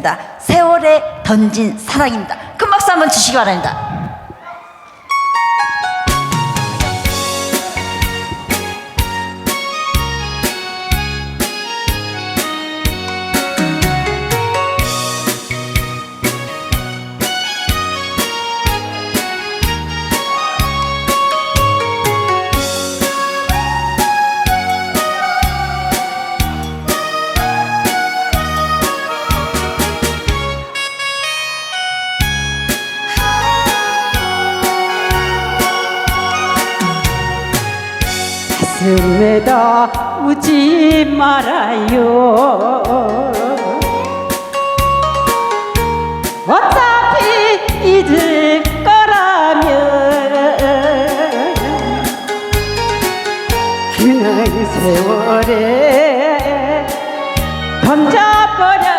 들려드립니다. 세월에 던진 사랑입니다. 큰 박수 한번 주시기 바랍니다. 가슴에다 우지 말아요. 어차피 잊을 거라면 그날 세월에 던져버려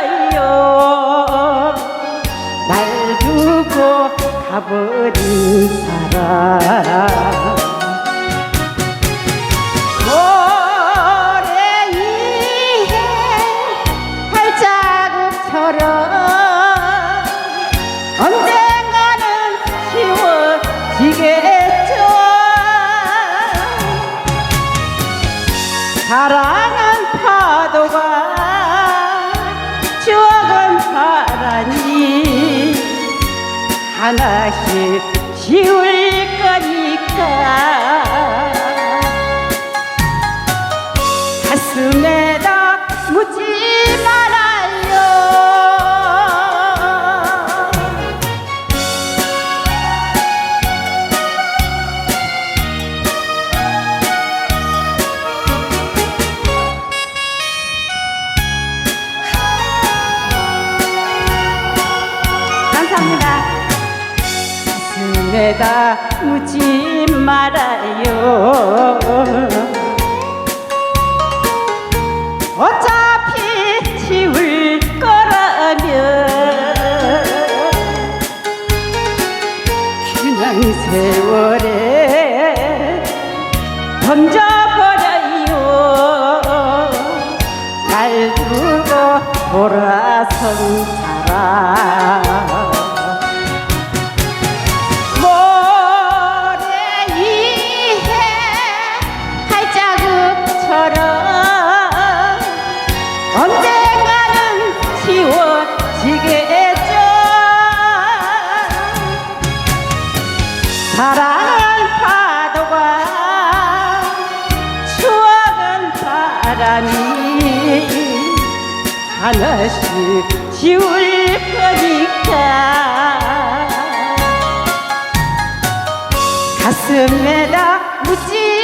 사랑은 파도가 추억은 바라니 하나씩 지울 거니까 가슴에다 묻지 말아요. 어차피 지울 거라면 그냥 세월에 던져버려요. 날 두고 돌아선 사람 지워지겠죠 사랑은 파도가 추억은 바람이 하나씩 지울 거니까. 가슴에다 묻지